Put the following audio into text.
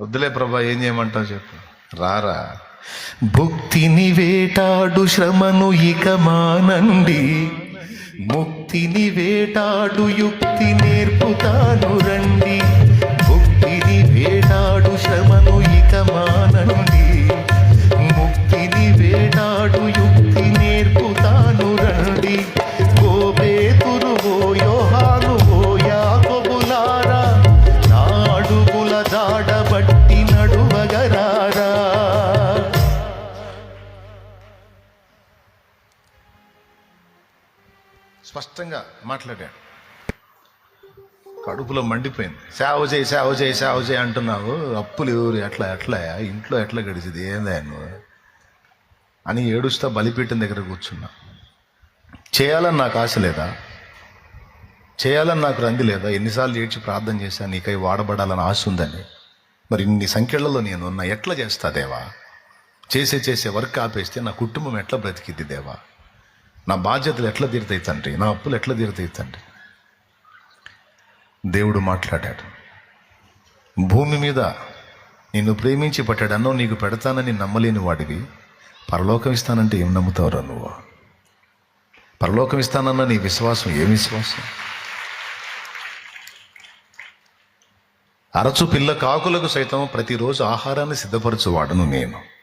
వద్దులే ప్రభా ఏం చేయమంటావు చెప్పు. రారా. భుక్తిని వేటాడు శ్రమను ఇక మానండి. ముక్తిని వేటాడు యుక్తి నేర్పుతాను స్పష్టంగా మాట్లాడాడు కడుపులో మండిపోయింది. సేవ చేయి సేవ చేయి సేవ చేయి అంటున్నావు. అప్పులు ఎవరు? ఎట్లా ఎట్లా? ఇంట్లో ఎట్లా గడిచింది? ఏందా నువ్వు? అని ఏడుస్తా బలిపీఠం దగ్గర కూర్చున్నా. చేయాలని నాకు ఆశ లేదా? చేయాలని నాకు రంది లేదా? ఎన్నిసార్లు ఏడ్చి ప్రార్థన చేశాను నీకై వాడబడాలని ఆశ ఉందని. మరి ఇన్ని సంఖ్యలలో నేను ఉన్నా ఎట్లా చేస్తా దేవా? చేసే చేసే వర్క్ ఆపేస్తే నా కుటుంబం ఎట్లా బ్రతికిద్ది దేవా? నా బాధ్యతలు ఎట్లా తీరుతాయి తండ్రి? నా అప్పులు ఎట్లా తీరుతాయి తండ్రి? దేవుడు మాట్లాడాడు. భూమి మీద నిన్ను ప్రేమించి పట్టాడు అన్నో నీకు పెడతానని నమ్మలేని వాడివి. పరలోకం ఇస్తానంటే ఏం నమ్ముతావురా నువ్వు? పరలోకం ఇస్తానన్న నీ విశ్వాసం ఏ విశ్వాసం? అరచు పిల్ల కాకులకు సైతం ప్రతిరోజు ఆహారాన్ని సిద్ధపరచువాడను నేను.